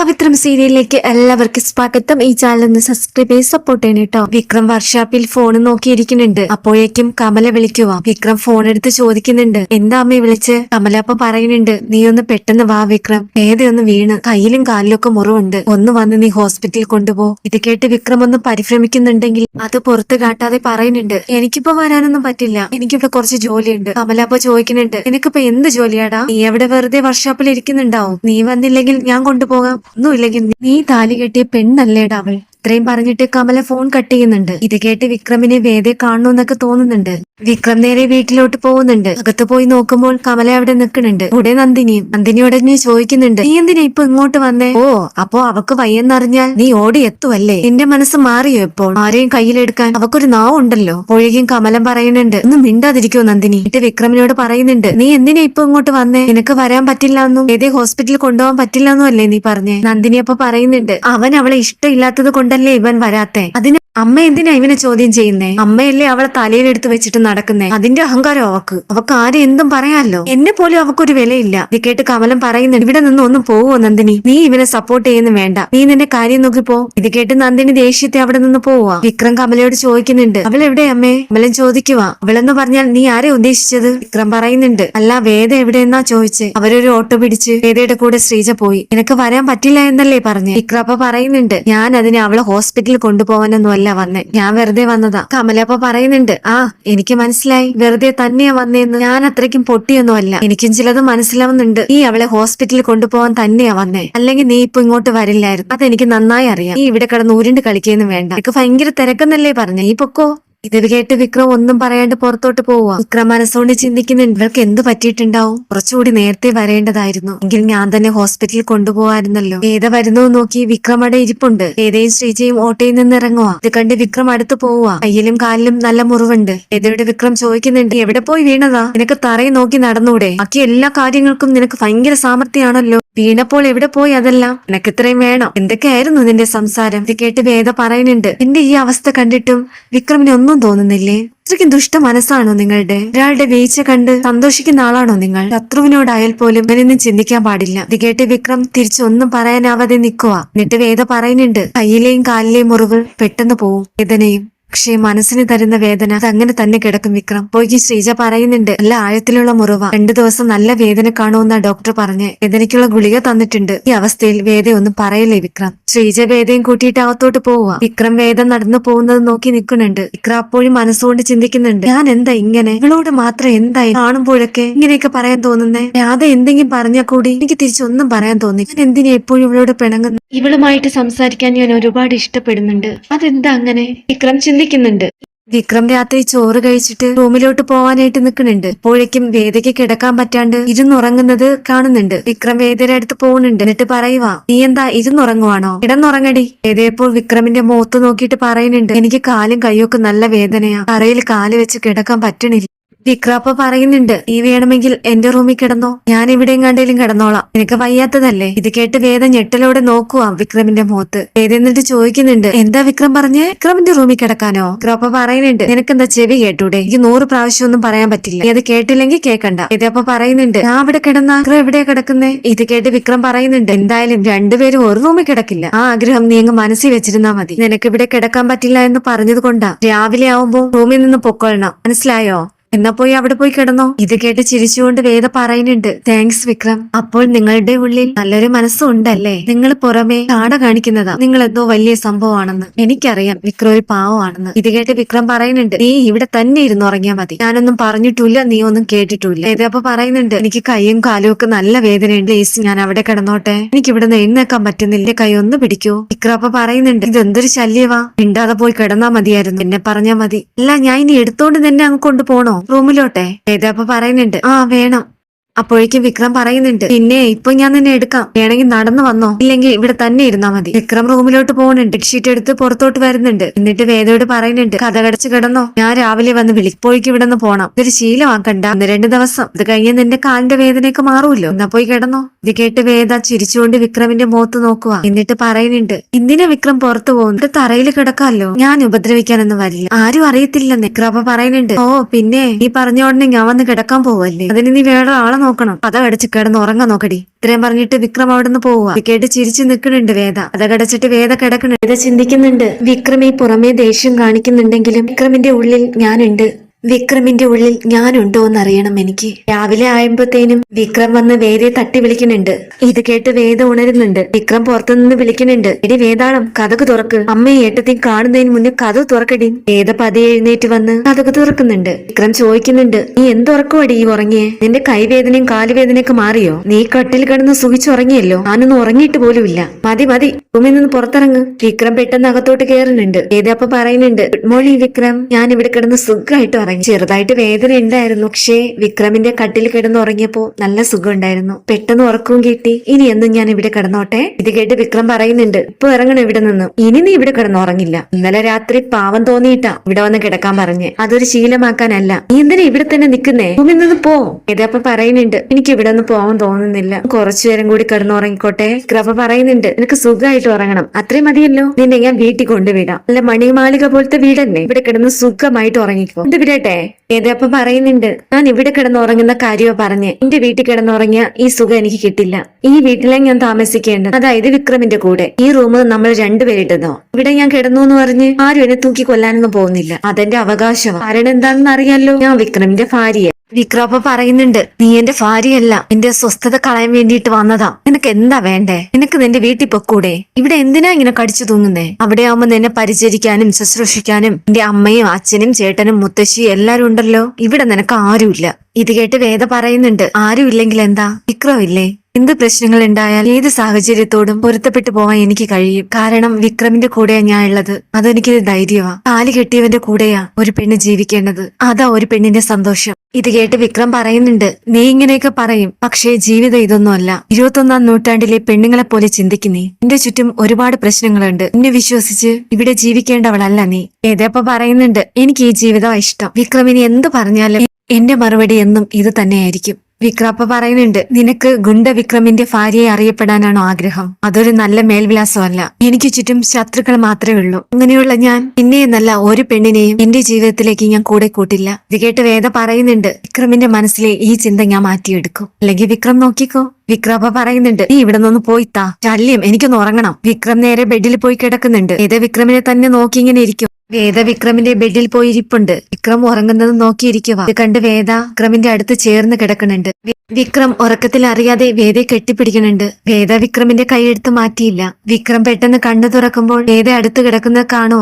പവിത്രം സീരിയലിലേക്ക് എല്ലാവർക്കും സ്വാഗതം. ഈ ചാനൽ ഒന്ന് സബ്സ്ക്രൈബ് ചെയ്ത് സപ്പോർട്ട് ചെയ്യണം കേട്ടോ വിക്രം വർഷാപ്പിൽ ഫോൺ നോക്കിയിരിക്കുന്നുണ്ട്. അപ്പോഴേക്കും കമല വിളിക്കുവാ. വിക്രം ഫോൺ എടുത്ത് ചോദിക്കുന്നുണ്ട്. എന്താ അമ്മയെ വിളിച്ച്? കമല അപ്പൊ പറയുന്നുണ്ട്. നീ ഒന്ന് പെട്ടെന്ന് വാ വിക്രം. ഏതൊന്ന് വീണ്. കയ്യിലും കാലിലും ഒക്കെ മുറിവുണ്ട്. ഒന്ന് വന്ന് നീ ഹോസ്പിറ്റലിൽ കൊണ്ടുപോ. ഇത് കേട്ട് വിക്രം ഒന്ന് പരിഭ്രമിക്കുന്നുണ്ടെങ്കിൽ അത് പുറത്ത് കാട്ടാതെ പറയുന്നുണ്ട്. എനിക്കിപ്പോ വരാനൊന്നും പറ്റില്ല. എനിക്കിവിടെ കുറച്ച് ജോലിയുണ്ട്. കമല അപ്പൊ ചോദിക്കുന്നുണ്ട്. നിനക്കിപ്പോ എന്ത് ജോലിയാടാ? നീ എവിടെ വെറുതെ വർഷാപ്പിൽ ഇരിക്കുന്നുണ്ടാവും? നീ വന്നില്ലെങ്കിൽ ഞാൻ കൊണ്ടുപോകാം. ഒന്നുമില്ലെങ്കിൽ നീ താലി കെട്ടിയ പെണ്ണല്ലേടാ അവൾ. ഇത്രയും പറഞ്ഞിട്ട് കമല ഫോൺ കട്ട് ചെയ്യുന്നുണ്ട്. ഇത് കേട്ട് വിക്രമിനെ വേദയെ കാണണമെന്നൊക്കെ തോന്നുന്നുണ്ട്. വിക്രം നേരെ വീട്ടിലോട്ട് പോകുന്നുണ്ട്. അകത്ത് പോയി നോക്കുമ്പോൾ കമല അവിടെ നിൽക്കുന്നുണ്ട്. കൂടെ നന്ദിനിയും നന്ദിനിയോടെ നീ ചോദിക്കുന്നുണ്ട്. നീ എന്തിനാ ഇപ്പൊ ഇങ്ങോട്ട് വന്നേ? ഓ അപ്പോ അവക്ക് വയ്യെന്നറിഞ്ഞാൽ നീ ഓടി എത്തുവല്ലേ? നിന്റെ മനസ്സ് മാറിയോ ഇപ്പോൾ? ആരെയും കയ്യിലെടുക്കാൻ അവക്കൊരു നാവുണ്ടല്ലോ. ഒഴുകിയും കമലം പറയുന്നുണ്ട്. ഒന്ന് മിണ്ടാതിരിക്കോ നന്ദിനി? എന്നിട്ട് വിക്രമിനോട് പറയുന്നുണ്ട്. നീ എന്തിനാ ഇപ്പൊ ഇങ്ങോട്ട് വന്നേ? നിനക്ക് വരാൻ പറ്റില്ല എന്നും ഏതേ ഹോസ്പിറ്റലിൽ കൊണ്ടുപോകാൻ പറ്റില്ല എന്നും അല്ലേ നീ പറഞ്ഞേ? നന്ദിനി അപ്പൊ പറയുന്നുണ്ട്. അവൻ അവളെ ഇഷ്ടമില്ലാത്തത് കൊണ്ടല്ലേ ഇവൻ വരാത്തെ? അതിന് അമ്മ എന്തിനാ ഇവനെ ചോദ്യം ചെയ്യുന്നേ? അമ്മയല്ലേ അവളെ തലയിലെടുത്ത് വെച്ചിട്ട് നടക്കുന്നേ? അതിന്റെ അഹങ്കാരം അവക്ക്. അവക്ക് ആരും എന്തും പറയാല്ലോ എന്നെ പോലും അവക്കൊരു വിലയില്ല. ഇത് കേട്ട് കമലം പറയുന്നുണ്ട് ഇവിടെ നിന്ന് ഒന്നും പോവോ നന്ദിനി? നീ ഇവനെ സപ്പോർട്ട് ചെയ്യുന്നു വേണ്ട. നീ നിന്റെ കാര്യം നോക്കി പോ. ഇത് കേട്ട് നന്ദിനി ദേഷ്യത്തെ അവിടെ നിന്ന് പോവാ വിക്രം കമലയോട് ചോദിക്കുന്നുണ്ട് അവൾ എവിടെ അമ്മേ? കമലൻ ചോദിക്കുവാ. അവളെന്ന് പറഞ്ഞാൽ നീ ആരെ ഉദ്ദേശിച്ചത്? വിക്രം പറയുന്നുണ്ട് അല്ല വേദ എവിടെയെന്നാ ചോദിച്ച്? അവരൊരു ഓട്ടോ പിടിച്ച് വേദയുടെ കൂടെ ശ്രീജ പോയി. നിനക്ക് വരാൻ പറ്റില്ല എന്നല്ലേ പറഞ്ഞു? വിക്രം അപ്പൊ പറയുന്നുണ്ട് ഞാൻ അതിനെ അവളെ ഹോസ്പിറ്റലിൽ കൊണ്ടുപോകാനൊന്നും അല്ല വന്നേ. ഞാൻ വെറുതെ വന്നതാ. കമലപ്പ പറയുന്നുണ്ട് ആ എനിക്ക് മനസ്സിലായി. വെറുതെ തന്നെയാ വന്നേന്ന് ഞാൻ അത്രയ്ക്കും പൊട്ടിയൊന്നും അല്ല. എനിക്കും ചിലത് മനസ്സിലാവുന്നുണ്ട്. നീ അവളെ ഹോസ്പിറ്റലിൽ കൊണ്ടുപോകാൻ തന്നെയാ വന്നേ. അല്ലെങ്കിൽ നീ ഇപ്പൊ ഇങ്ങോട്ട് വരില്ലായിരുന്നു. അതെനിക്ക് നന്നായി അറിയാം. നീ ഇവിടെ കിടന്ന് ഉരുണ്ട് കളിക്കുന്നു വേണ്ട. എനിക്ക് ഭയങ്കര തിരക്കെന്നല്ലേ പറഞ്ഞേ. ഈ പൊക്കോ? ഇത് കേട്ട് വിക്രം ഒന്നും പറയാണ്ട് പുറത്തോട്ട് പോവുക വിക്രം മനസ്സോണ്ട് ചിന്തിക്കുന്ന ഇവർക്ക് എന്ത് പറ്റിയിട്ടുണ്ടാവും? കുറച്ചുകൂടി നേരത്തെ വരേണ്ടതായിരുന്നു. എങ്കിൽ ഞാൻ തന്നെ ഹോസ്പിറ്റലിൽ കൊണ്ടുപോകാമായിരുന്നല്ലോ ഏത വരുന്നു നോക്കി വിക്രം അവിടെ ഇരിപ്പുണ്ട്. ഏതയും ശ്രീജയും ഓട്ടോയിൽ നിന്ന് ഇറങ്ങുക ഇത് കണ്ട് വിക്രം അടുത്ത് പോവുക കയ്യിലും കാലിലും നല്ല മുറിവുണ്ട്. ഏതയുടെ വിക്രം ചോദിക്കുന്നുണ്ട് എവിടെ പോയി വീണതാ? നിനക്ക് തറയിൽ നോക്കി നടന്നൂടെ? ബാക്കി എല്ലാ കാര്യങ്ങൾക്കും നിനക്ക് ഭയങ്കര സാമർത്ഥ്യമാണല്ലോ വീണപ്പോൾ എവിടെ പോയി അതെല്ലാം? നിനക്ക് ഇത്രയും വേണം. എന്തൊക്കെയായിരുന്നു നിന്റെ സംസാരം? ഇത് കേട്ട് വേദ പറയുന്നുണ്ട് എന്റെ ഈ അവസ്ഥ കണ്ടിട്ടും വിക്രമിനെ ഒന്നും തോന്നുന്നില്ലേ? അത്രയ്ക്കും ദുഷ്ട മനസ്സാണോ നിങ്ങളുടെ? ഒരാളുടെ വീഴ്ച കണ്ട് സന്തോഷിക്കുന്ന ആളാണോ നിങ്ങൾ? ശത്രുവിനോടായാൽ പോലും ഇവനൊന്നും ചിന്തിക്കാൻ പാടില്ല. ഇത് കേട്ട് വിക്രം തിരിച്ചൊന്നും പറയാനാവാതെ നിൽക്കുക എന്നിട്ട് വേദ പറയുന്നുണ്ട് കയ്യിലെയും കാലിലെയും മുറിവ് പെട്ടെന്ന് പോവും വേദനയും. പക്ഷേ മനസ്സിന് തരുന്ന വേദന അത് അങ്ങനെ തന്നെ കിടക്കും വിക്രം. പോയി ശ്രീജ പറയുന്നുണ്ട് നല്ല ആഴത്തിലുള്ള മുറിവ. രണ്ടു ദിവസം നല്ല വേദന കാണുമെന്ന ഡോക്ടർ പറഞ്ഞ്. വേദനയ്ക്കുള്ള ഗുളിക തന്നിട്ടുണ്ട്. ഈ അവസ്ഥയിൽ വേദ ഒന്നും പറയല്ലേ വിക്രം? ശ്രീജ വേദയും കൂട്ടിയിട്ട് അകത്തോട്ട് പോവുക. വിക്രം വേദം നടന്നു പോകുന്നത് നോക്കി നിൽക്കുന്നുണ്ട്. വിക്രം അപ്പോഴും മനസ്സുകൊണ്ട് ചിന്തിക്കുന്നുണ്ട്. ഞാൻ എന്താ ഇങ്ങനെ? ഇവളോട് മാത്രം എന്തായി കാണുമ്പോഴൊക്കെ ഇങ്ങനെയൊക്കെ പറയാൻ തോന്നുന്നേ? രാധ എന്തെങ്കിലും പറഞ്ഞാൽ കൂടി എനിക്ക് തിരിച്ചൊന്നും പറയാൻ തോന്നി. ഞാൻ എന്തിനാ എപ്പോഴും ഇവളോട് പിണങ്ങുന്നു ഇവളുമായിട്ട് സംസാരിക്കാൻ ഞാൻ ഒരുപാട് ഇഷ്ടപ്പെടുന്നുണ്ട്. അതെന്താ അങ്ങനെ? വിക്രം ചിന്തിക്കുന്നുണ്ട്. വിക്രം രാത്രി ചോറ് കഴിച്ചിട്ട് റൂമിലോട്ട് പോവാനായിട്ട് നിൽക്കുന്നുണ്ട് അപ്പോഴേക്കും വേദയ്ക്ക് കിടക്കാൻ പറ്റാണ്ട് ഇരുന്നുറങ്ങുന്നത് കാണുന്നുണ്ട്. വിക്രം വേദയുടെ അടുത്ത് പോകുന്നുണ്ട് എന്നിട്ട് പറയുവാ നീ എന്താ ഇരുന്നുറങ്ങുവാണോ? കിടന്നുറങ്ങടി. വേദയപ്പോൾ വിക്രമിന്റെ മുഖത്ത് നോക്കിയിട്ട് പറയുന്നുണ്ട് എനിക്ക് കാലും കൈയൊക്കെ നല്ല വേദനയാ. തറയിൽ കാൽ വെച്ച് കിടക്കാൻ പറ്റണില്ല. വിക്രാപ്പ പറയുന്നുണ്ട് നീ വേണമെങ്കിൽ എന്റെ റൂമിൽ കിടന്നോ? ഞാൻ ഇവിടെ കണ്ടേലും കിടന്നോളാം. നിനക്ക് വയ്യാത്തതല്ലേ? ഇത് കേട്ട് വേദ ഞെട്ടലോടെ നോക്കുവാ വിക്രമിന്റെ മുഖത്ത്. വേദ എന്നിട്ട് ചോദിക്കുന്നുണ്ട് എന്താ വിക്രം പറഞ്ഞ്? വിക്രമിന്റെ റൂമിൽ കിടക്കാനോ? വിക്രാപ്പ പറയുന്നുണ്ട് നിനക്കെന്താ ചെവി കേട്ടൂടെ? എനിക്ക് നൂറ് പ്രാവശ്യം ഒന്നും പറയാൻ പറ്റില്ല. അത് കേട്ടില്ലെങ്കിൽ കേക്കണ്ട. ഇതപ്പ പറയുന്നുണ്ട് ഞാൻ അവിടെ കിടന്ന? വിക്രം എവിടെയാ കിടക്കുന്നേ? ഇത് കേട്ട് വിക്രം പറയുന്നുണ്ട് എന്തായാലും രണ്ടുപേരും ഒരു റൂമിൽ കിടക്കില്ല. ആ ആഗ്രഹം നീ അങ്ങ് മനസ്സിൽ വെച്ചിരുന്നാ മതി. നിനക്ക് ഇവിടെ കിടക്കാൻ പറ്റില്ല എന്ന് പറഞ്ഞത് കൊണ്ടാ രാവിലെ ആവുമ്പോ റൂമിൽ നിന്ന് പൊക്കൊള്ളണം മനസ്സിലായോ? എന്നാ പോയി അവിടെ പോയി കിടന്നോ? ഇത് കേട്ട് ചിരിച്ചുകൊണ്ട് വേദ പറയുന്നുണ്ട് താങ്ക്സ് വിക്രം. അപ്പോൾ നിങ്ങളുടെ ഉള്ളിൽ നല്ലൊരു മനസ്സുണ്ടല്ലേ? നിങ്ങൾ പുറമെ കാട കാണിക്കുന്നതാ. നിങ്ങൾ എന്തോ വലിയ സംഭവമാണെന്ന് എനിക്കറിയാം. വിക്രം ഒരു പാവമാണെന്ന്. ഇത് കേട്ട് വിക്രം പറയുന്നുണ്ട് നീ ഇവിടെ തന്നെ ഇരുന്ന് ഉറങ്ങിയാ മതി. ഞാനൊന്നും പറഞ്ഞിട്ടില്ല നീ ഒന്നും കേട്ടിട്ടില്ല. വേദ അപ്പൊ പറയുന്നുണ്ട് എനിക്ക് കൈയും കാലും ഒക്കെ നല്ല വേദനയുണ്ട് ഏസ് ഞാൻ അവിടെ കിടന്നോട്ടെ. എനിക്ക് ഇവിടെ നിന്ന് എഴുന്നേക്കാൻ പറ്റുന്നില്ല. കൈ ഒന്ന് പിടിക്കൂ. വിക്രം അപ്പൊ പറയുന്നുണ്ട് ഇതെന്തൊരു ശല്യവാ? മിണ്ടാതെ പോയി കിടന്നാ മതിയായിരുന്നു. എന്നെ പറഞ്ഞാ മതി. അല്ല ഞാൻ ഇനി എടുത്തോണ്ട് തന്നെ അങ്ങ് കൊണ്ടുപോണോ? റൂമിലോട്ടെ. ഏതാപ്പ പറയുന്നുണ്ട്. ആ വേണം. അപ്പോഴേക്കും വിക്രം പറയുന്നുണ്ട് പിന്നെ ഇപ്പൊ ഞാൻ നിന്നെ എടുക്കാം. വേണമെങ്കിൽ നടന്നു വന്നോ? ഇല്ലെങ്കിൽ ഇവിടെ തന്നെ ഇരുന്നാ മതി. വിക്രം റൂമിലോട്ട് പോകുന്നുണ്ട്. ബെഡ്ഷീറ്റ് എടുത്ത് പുറത്തോട്ട് വരുന്നുണ്ട്. എന്നിട്ട് വേദയോട് പറയുന്നുണ്ട് കഥ കടച്ച് കിടന്നോ? ഞാൻ രാവിലെ വന്ന് വിളിപ്പോയിക്ക് ഇവിടെ നിന്ന് പോണം. ഇതൊരു ശീലമാക്കണ്ട ഒന്ന് രണ്ട് ദിവസം. ഇത് കഴിഞ്ഞ് നിന്റെ കാലിന്റെ വേദനയൊക്കെ മാറുമല്ലോ എന്നാ പോയി കിടന്നോ. ഇത് കേട്ട് വേദ ചിരിച്ചുകൊണ്ട് വിക്രമിന്റെ മുഖത്ത് നോക്കുക എന്നിട്ട് പറയുന്നുണ്ട് എന്തിനാ വിക്രം പുറത്തു പോകുന്നത് തറയിൽ കിടക്കാമല്ലോ ഞാൻ ഉപദ്രവിക്കാനൊന്നും വരില്ല. ആരും അറിയത്തില്ലെന്ന്. വിക്രം അപ്പൊ പറയുന്നുണ്ട് ഓ പിന്നെ നീ പറഞ്ഞ ഉടനെ ഞാൻ വന്ന് കിടക്കാൻ പോവല്ലേ? അതിന് നീ വേറെ ആളെ നോക്കണം. കഥ കടച്ച് കിടന്ന് ഉറങ്ങാൻ നോക്കടി. ഇത്രയും പറഞ്ഞിട്ട് വിക്രം അവിടെ നിന്ന് പോവുക കേട്ട് ചിരിച്ചു നിൽക്കുന്നുണ്ട് വേദ. കഥ കടച്ചിട്ട് വേദ കിടക്കണം വേദ ചിന്തിക്കുന്നുണ്ട്. വിക്രം ഈ പുറമേ ദേഷ്യം കാണിക്കുന്നുണ്ടെങ്കിലും വിക്രമിന്റെ ഉള്ളിൽ ഞാനുണ്ട്. വിക്രമിന്റെ ഉള്ളിൽ ഞാനുണ്ടോ എന്നറിയണം എനിക്ക്. രാവിലെ ആയപ്പോഴത്തേനും വിക്രം വന്ന് വേദയെ തട്ടി വിളിക്കുന്നുണ്ട്. ഇത് കേട്ട് വേദ ഉണരുന്നുണ്ട്. വിക്രം പുറത്തുനിന്ന് വിളിക്കുന്നുണ്ട്. എടി വേദാളം കഥക് തുറക്ക്. അമ്മയെ ഏട്ടത്തെയും കാണുന്നതിന് മുന്നേ കഥ തുറക്കടി. വേദ പതി എഴുന്നേറ്റ് വന്ന് കഥക് തുറക്കുന്നുണ്ട്. വിക്രം ചോദിക്കുന്നുണ്ട് നീ എന്തുറക്കുവടി ഈ ഉറങ്ങിയേ? നിന്റെ കൈവേദനയും കാലുവേദനയൊക്കെ മാറിയോ? നീ കട്ടിൽ കിടന്ന് സുഖിച്ചുറങ്ങിയല്ലോ? ഞാനൊന്നും ഉറങ്ങിയിട്ട് പോലുമില്ല. മതി മതി റൂമിൽ നിന്ന് പുറത്തിറങ്ങ്. വിക്രം പെട്ടെന്ന് അകത്തോട്ട് കയറുന്നുണ്ട്. വേദ അപ്പൊ പറയുന്നുണ്ട് ഗുഡ് മോർണിംഗ് വിക്രം. ഞാൻ ഇവിടെ കിടന്ന് സുഖമായിട്ട് ഉറങ്ങി ചെറുതായിട്ട് വേദന ഉണ്ടായിരുന്നു. പക്ഷേ വിക്രമിന്റെ കട്ടിൽ കിടന്നുറങ്ങിയപ്പോ നല്ല സുഖമുണ്ടായിരുന്നു. പെട്ടെന്ന് ഉറക്കവും കിട്ടി. ഇനി എന്നും ഞാൻ ഇവിടെ കിടന്നോട്ടെ? ഇത് കേട്ട് വിക്രം പറയുന്നുണ്ട്. ഇപ്പൊ ഇറങ്ങണം ഇവിടെ നിന്ന്. ഇനി നീ ഇവിടെ കിടന്നുറങ്ങില്ല. ഇന്നലെ രാത്രി പാവം തോന്നിയിട്ടാ ഇവിടെ വന്ന് കിടക്കാൻ പറഞ്ഞ്. അതൊരു ശീലമാക്കാനല്ല. നീ എന്തിനാ ഇവിടെ തന്നെ നിൽക്കുന്നേ? ഭൂമി നിന്ന് പോ. ഇതപ്പൊ പറയുന്നുണ്ട്. എനിക്ക് ഇവിടെ നിന്ന് പോവാൻ തോന്നുന്നില്ല. കുറച്ചു നേരം കൂടി കിടന്നുറങ്ങിക്കോട്ടെ? ഗ്രഫ പറയുന്നുണ്ട്. എനിക്ക് സുഖമായിട്ട് ഉറങ്ങണം. അത്രയും മതിയല്ലോ. നിന്നെ ഞാൻ വീട്ടിൽ കൊണ്ടുവിടാം. അല്ല മണിമാളിക പോലത്തെ വീടല്ലേ? ഇവിടെ കിടന്ന് സുഖമായിട്ട് ഉറങ്ങിക്കോ. കൊണ്ടുവിടട്ടെ ഏതപ്പ പറയുന്നുണ്ട്? ഞാൻ ഇവിടെ കിടന്നുറങ്ങുന്ന കാര്യമോ പറഞ്ഞ്. എന്റെ വീട്ടിൽ കിടന്നുറങ്ങിയ ഈ സുഖം എനിക്ക് കിട്ടില്ല. ഈ വീട്ടിലെ ഞാൻ താമസിക്കേണ്ടത് അതായത് വിക്രമിന്റെ കൂടെ. ഈ റൂം നമ്മൾ രണ്ടുപേരിട്ടതോ. ഇവിടെ ഞാൻ കിടന്നു എന്ന് പറഞ്ഞ് ആരും എന്നെ തൂക്കി കൊല്ലാനൊന്നും പോകുന്നില്ല. അതെന്റെ അവകാശമാണ് കാരണം എന്താണെന്ന് അറിയാലോ? ഞാൻ വിക്രമിന്റെ ഭാര്യയെ. വിക്രം അപ്പൊ പറയുന്നുണ്ട് നീ എന്റെ ഭാര്യയല്ല എന്റെ സ്വസ്ഥത കളയാൻ വേണ്ടിയിട്ട് വന്നതാ. നിനക്ക് എന്താ വേണ്ടേ? നിനക്ക് നിന്റെ വീട്ടിൽ പൊക്കൂടെ? ഇവിടെ എന്തിനാ ഇങ്ങനെ കടിച്ചു തൂങ്ങുന്നേ? അവിടെ ആവുമ്പോ നിന്നെ പരിചരിക്കാനും ശുശ്രൂഷിക്കാനും എന്റെ അമ്മയും അച്ഛനും ചേട്ടനും മുത്തശ്ശിയും എല്ലാരും ഉണ്ടല്ലോ. ഇവിടെ നിനക്ക് ആരുമില്ല. ഇത് കേട്ട് വേദ പറയുന്നുണ്ട് ആരുമില്ലെങ്കിൽ എന്താ? വിക്രോ ഇല്ലേ? എന്ത് പ്രശ്നങ്ങൾ ഉണ്ടായാൽ ഏത് സാഹചര്യത്തോടും പൊരുത്തപ്പെട്ടു പോവാൻ എനിക്ക് കഴിയും. കാരണം വിക്രമിന്റെ കൂടെയാ ഞാൻ ഉള്ളത്. അതെനിക്ക് ധൈര്യമാ. താലി കെട്ടിയവന്റെ കൂടെയാ ഒരു പെണ്ണ് ജീവിക്കേണ്ടത്. അതാ ഒരു പെണ്ണിന്റെ സന്തോഷം. ഇത് കേട്ട് വിക്രം പറയുന്നുണ്ട് നീ ഇങ്ങനെയൊക്കെ പറയും. പക്ഷേ ജീവിതം ഇതൊന്നുമല്ല ഇരുപത്തൊന്നാം നൂറ്റാണ്ടിലെ പെണ്ണുങ്ങളെ പോലെ ചിന്തിക്കുന്നേ നിന്റെ ചുറ്റും ഒരുപാട് പ്രശ്നങ്ങളുണ്ട്. എന്നെ വിശ്വസിച്ച് ഇവിടെ ജീവിക്കേണ്ടവളല്ല നീ. ഏതേപ്പോ പറയുന്നുണ്ട് എനിക്ക് ഈ ജീവിതം ഇഷ്ടം. വിക്രമിനി എന്ത് പറഞ്ഞാലും എന്റെ മറുപടി എന്നും ഇത് തന്നെയായിരിക്കും. വിക്രപ്പ പറയുന്നുണ്ട് നിനക്ക് ഗുണ്ട വിക്രമിന്റെ ഭാര്യയെ അറിയപ്പെടാനാണോ ആഗ്രഹം? അതൊരു നല്ല മേൽവിലാസമല്ല. എനിക്ക് ചുറ്റും ശത്രുക്കൾ മാത്രമേ ഉള്ളൂ. അങ്ങനെയുള്ള ഞാൻ പിന്നെ എന്നല്ല ഒരു പെണ്ണിനെയും എന്റെ ജീവിതത്തിലേക്ക് ഞാൻ കൂടെ കൂട്ടില്ല. ഇത് കേട്ട് വേദ പറയുന്നുണ്ട് വിക്രമിന്റെ മനസ്സിലെ ഈ ചിന്ത ഞാൻ മാറ്റിയെടുക്കും. അല്ലെങ്കിൽ വിക്രം നോക്കിക്കോ. വിക്രാപ്പ പറയുന്നുണ്ട് നീ ഇവിടെ നിന്ന് പോയിത്താ ശല്യം എനിക്കൊന്ന് ഉറങ്ങണം. വിക്രം നേരെ ബെഡിൽ പോയി കിടക്കുന്നുണ്ട്. വേദ വിക്രമിനെ തന്നെ നോക്കി ഇങ്ങനെ ഇരിക്കും. വേദ വിക്രമിന്റെ ബെഡിൽ പോയി ഇരിപ്പുണ്ട് വിക്രം ഉറങ്ങുന്നത് നോക്കിയിരിക്കുക ഇത് കണ്ട് വേദ വിക്രമിന്റെ അടുത്ത് ചേർന്ന് കിടക്കുന്നുണ്ട്. വിക്രം ഉറക്കത്തിൽ അറിയാതെ വേദയെ കെട്ടിപ്പിടിക്കുന്നുണ്ട്. വേദ വിക്രമിന്റെ കൈയെടുത്ത് മാറ്റിയില്ല. വിക്രം പെട്ടെന്ന് കണ്ണു തുറക്കുമ്പോൾ വേദ അടുത്ത് കിടക്കുന്നത് കാണുക